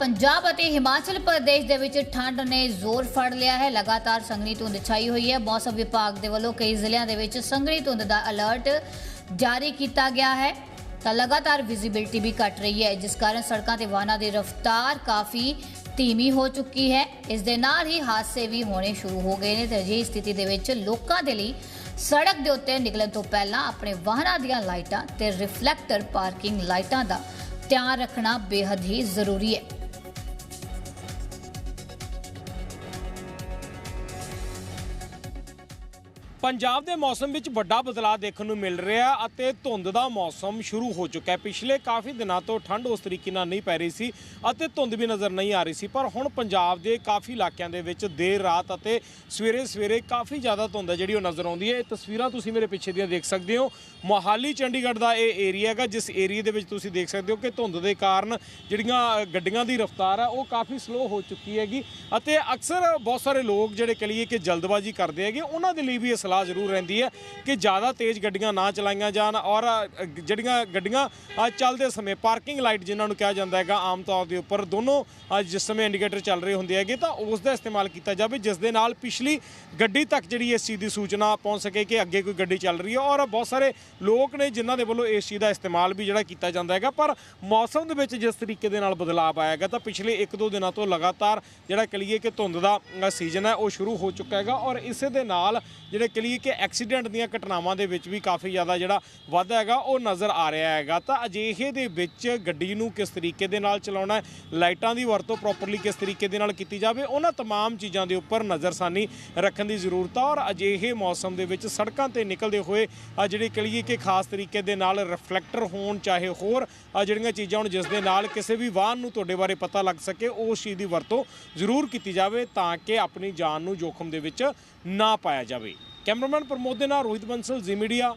ਪੰਜਾਬ ਅਤੇ ਹਿਮਾਚਲ ਪ੍ਰਦੇਸ਼ ਦੇ ਵਿੱਚ ਠੰਡ ਨੇ ਜ਼ੋਰ ਫੜ ਲਿਆ ਹੈ। ਲਗਾਤਾਰ ਸੰਘਣੀ ਧੁੰਦ ਛਾਈ ਹੋਈ ਹੈ। ਮੌਸਮ ਵਿਭਾਗ ਦੇ ਵੱਲੋਂ ਕਈ ਜ਼ਿਲ੍ਹਿਆਂ ਦੇ ਵਿੱਚ ਸੰਘਣੀ ਧੁੰਦ ਦਾ ਅਲਰਟ ਜਾਰੀ ਕੀਤਾ ਗਿਆ ਹੈ। ਤਾਂ ਲਗਾਤਾਰ ਵਿਜ਼ਿਬਿਲਟੀ ਵੀ ਘਟ ਰਹੀ ਹੈ, ਜਿਸ ਕਾਰਨ ਸੜਕਾਂ ਤੇ ਵਾਹਨਾਂ ਦੀ ਰਫ਼ਤਾਰ ਕਾਫੀ ਧੀਮੀ ਹੋ ਚੁੱਕੀ ਹੈ। ਇਸ ਦੇ ਨਾਲ ਹੀ ਹਾਦਸੇ ਵੀ ਹੋਣੇ ਸ਼ੁਰੂ ਹੋ ਗਏ ਨੇ ਤੇ ਅਜਿਹੀ ਸਥਿਤੀ ਦੇ ਵਿੱਚ ਲੋਕਾਂ ਦੇ ਲਈ ਸੜਕ ਦੇ ਉੱਤੇ ਨਿਕਲਣ ਤੋਂ ਪਹਿਲਾਂ ਆਪਣੇ ਵਾਹਨਾਂ ਦੀਆਂ ਲਾਈਟਾਂ ਤੇ ਰਿਫਲੈਕਟਰ ਪਾਰਕਿੰਗ ਲਾਈਟਾਂ ਦਾ ਧਿਆਨ ਰੱਖਣਾ ਬੇहद ਹੀ ਜ਼ਰੂਰੀ ਹੈ। ਪੰਜਾਬ ਦੇ ਮੌਸਮ ਵਿੱਚ ਵੱਡਾ ਬਦਲਾਅ ਦੇਖਣ ਨੂੰ ਮਿਲ ਰਿਹਾ ਅਤੇ ਧੁੰਦ ਦਾ ਮੌਸਮ ਸ਼ੁਰੂ ਹੋ ਚੁੱਕਾ ਹੈ। ਪਿਛਲੇ ਕਾਫੀ ਦਿਨਾਂ ਤੋਂ ਠੰਡ ਉਸ ਤਰੀਕੇ ਨਾਲ ਨਹੀਂ ਪੈ ਰਹੀ ਸੀ ਅਤੇ ਧੁੰਦ ਵੀ ਨਜ਼ਰ ਨਹੀਂ ਆ ਰਹੀ ਸੀ, ਪਰ ਹੁਣ ਪੰਜਾਬ ਦੇ ਕਾਫੀ ਇਲਾਕਿਆਂ ਦੇ ਵਿੱਚ ਦੇਰ ਰਾਤ ਅਤੇ ਸਵੇਰੇ ਸਵੇਰੇ ਕਾਫੀ ਜ਼ਿਆਦਾ ਧੁੰਦ ਹੈ ਜਿਹੜੀ ਉਹ ਨਜ਼ਰ ਆਉਂਦੀ ਹੈ। ਇਹ ਤਸਵੀਰਾਂ ਤੁਸੀਂ ਮੇਰੇ ਪਿੱਛੇ ਦੀਆਂ ਦੇਖ ਸਕਦੇ ਹੋ। ਮੋਹਾਲੀ ਚੰਡੀਗੜ੍ਹ ਦਾ ਇਹ ਏਰੀਆ ਹੈਗਾ, ਜਿਸ ਏਰੀਆ ਦੇ ਵਿੱਚ ਤੁਸੀਂ ਦੇਖ ਸਕਦੇ ਹੋ ਕਿ ਧੁੰਦ ਦੇ ਕਾਰਨ ਜਿਹੜੀਆਂ ਗੱਡੀਆਂ ਦੀ ਰਫ਼ਤਾਰ ਹੈ, ਉਹ ਕਾਫੀ ਸਲੋ ਹੋ ਚੁੱਕੀ ਹੈਗੀ ਅਤੇ ਅਕਸਰ ਬਹੁਤ ਸਾਰੇ ਲੋਕ ਜਿਹੜੇ ਕਹੀਏ ਕਿ ਜਲਦਬਾਜ਼ੀ ਕਰਦੇ ਹੈਗੇ, ਉਹਨਾਂ ਦੇ ਲਈ ਵੀ ਇਸ ਸਲਾਹ ਜ਼ਰੂਰ ਰਹਿੰਦੀ ਹੈ ਕਿ ਜ਼ਿਆਦਾ ਤੇਜ਼ ਗੱਡੀਆਂ ਨਾ ਚਲਾਈਆਂ ਜਾਣ ਔਰ ਜਿਹੜੀਆਂ ਗੱਡੀਆਂ ਚੱਲਦੇ ਸਮੇਂ ਪਾਰਕਿੰਗ ਲਾਈਟ ਜਿਨ੍ਹਾਂ ਨੂੰ ਕਿਹਾ ਜਾਂਦਾ ਹੈਗਾ ਆਮ ਤੌਰ ਦੇ ਉੱਪਰ, ਦੋਨੋਂ ਜਿਸ ਸਮੇਂ ਇੰਡੀਕੇਟਰ ਚੱਲ ਰਹੇ ਹੁੰਦੇ ਹੈਗੇ ਤਾਂ ਉਸ ਦਾ ਇਸਤੇਮਾਲ ਕੀਤਾ ਜਾਵੇ, ਜਿਸ ਦੇ ਨਾਲ ਪਿਛਲੀ ਗੱਡੀ ਤੱਕ ਜਿਹੜੀ ਇਸ ਚੀਜ਼ ਦੀ ਸੂਚਨਾ ਪਹੁੰਚ ਸਕੇ ਕਿ ਅੱਗੇ ਕੋਈ ਗੱਡੀ ਚੱਲ ਰਹੀ ਹੈ ਔਰ ਬਹੁਤ ਸਾਰੇ ਲੋਕ ਨੇ ਜਿਨ੍ਹਾਂ ਦੇ ਵੱਲੋਂ ਇਸ ਚੀਜ਼ ਦਾ ਇਸਤੇਮਾਲ ਵੀ ਜਿਹੜਾ ਕੀਤਾ ਜਾਂਦਾ ਹੈਗਾ, ਪਰ ਮੌਸਮ ਦੇ ਵਿੱਚ ਜਿਸ ਤਰੀਕੇ ਦੇ ਨਾਲ ਬਦਲਾਅ ਆਇਆ ਹੈਗਾ ਤਾਂ ਪਿਛਲੇ 1-2 ਦਿਨਾਂ ਤੋਂ ਲਗਾਤਾਰ ਜਿਹੜਾ ਕਲੀਏ ਕਿ ਧੁੰਦ ਦਾ ਸੀਜ਼ਨ ਹੈ ਉਹ ਸ਼ੁਰੂ ਹੋ ਚੁੱਕਾ ਹੈਗਾ ਔਰ ਇਸੇ ਦੇ ਨਾਲ ਜਿਹੜੇ ਕਲੀਏ ਕਿ ਐਕਸੀਡੈਂਟ ਦੀਆਂ ਘਟਨਾਵਾਂ ਦੇ ਵਿੱਚ ਵੀ ਕਾਫੀ ਜ਼ਿਆਦਾ ਜਿਹੜਾ ਵਾਧਾ ਹੈਗਾ ਉਹ ਨਜ਼ਰ ਆ ਰਿਹਾ ਹੈਗਾ ਤਾਂ ਅਜਿਹੇ ਦੇ ਵਿੱਚ ਗੱਡੀ ਨੂੰ ਕਿਸ ਤਰੀਕੇ ਦੇ ਨਾਲ ਚਲਾਉਣਾ ਹੈ ਲਾਈਟਾਂ ਦੀ ਵਰਤੋਂ ਪ੍ਰੋਪਰਲੀ ਕਿਸ ਤਰੀਕੇ ਦੇ ਨਾਲ ਕੀਤੀ ਜਾਵੇ ਉਹਨਾਂ तमाम ਚੀਜ਼ਾਂ ਦੇ ਉੱਪਰ ਨਜ਼ਰਸਾਨੀ ਰੱਖਣ ਦੀ ਜ਼ਰੂਰਤ ਹੈ ਔਰ ਅਜਿਹੇ ਮੌਸਮ ਦੇ ਵਿੱਚ ਸੜਕਾਂ ਤੇ ਨਿਕਲਦੇ ਹੋਏ ਆ ਜਿਹੜੀ ਕਲੀਏ ਕਿ ਖਾਸ ਤਰੀਕੇ ਦੇ ਨਾਲ ਰਿਫਲੈਕਟਰ ਹੋਣ ਚਾਹੇ ਹੋਰ ਆ ਜਿਹੜੀਆਂ ਚੀਜ਼ਾਂ ਹੋਣ ਜਿਸ ਦੇ ਨਾਲ ਕਿਸੇ ਵੀ ਵਾਹਨ ਨੂੰ ਤੁਹਾਡੇ ਬਾਰੇ ਪਤਾ ਲੱਗ ਸਕੇ ਉਸ ਚੀਜ਼ ਦੀ ਵਰਤੋਂ ਜ਼ਰੂਰ ਕੀਤੀ ਜਾਵੇ ਤਾਂ ਕਿ ਆਪਣੀ ਜਾਨ ਨੂੰ ਜੋਖਮ ਦੇ ਵਿੱਚ ਨਾ ਪਾਇਆ ਜਾਵੇ ਕੈਮਰਾਮੈਨ ਪ੍ਰਮੋਦ ਦੇ ਨਾਲ ਰੋਹਿਤ ਬੰਸਲ ਜ਼ੀ ਮੀਡੀਆ।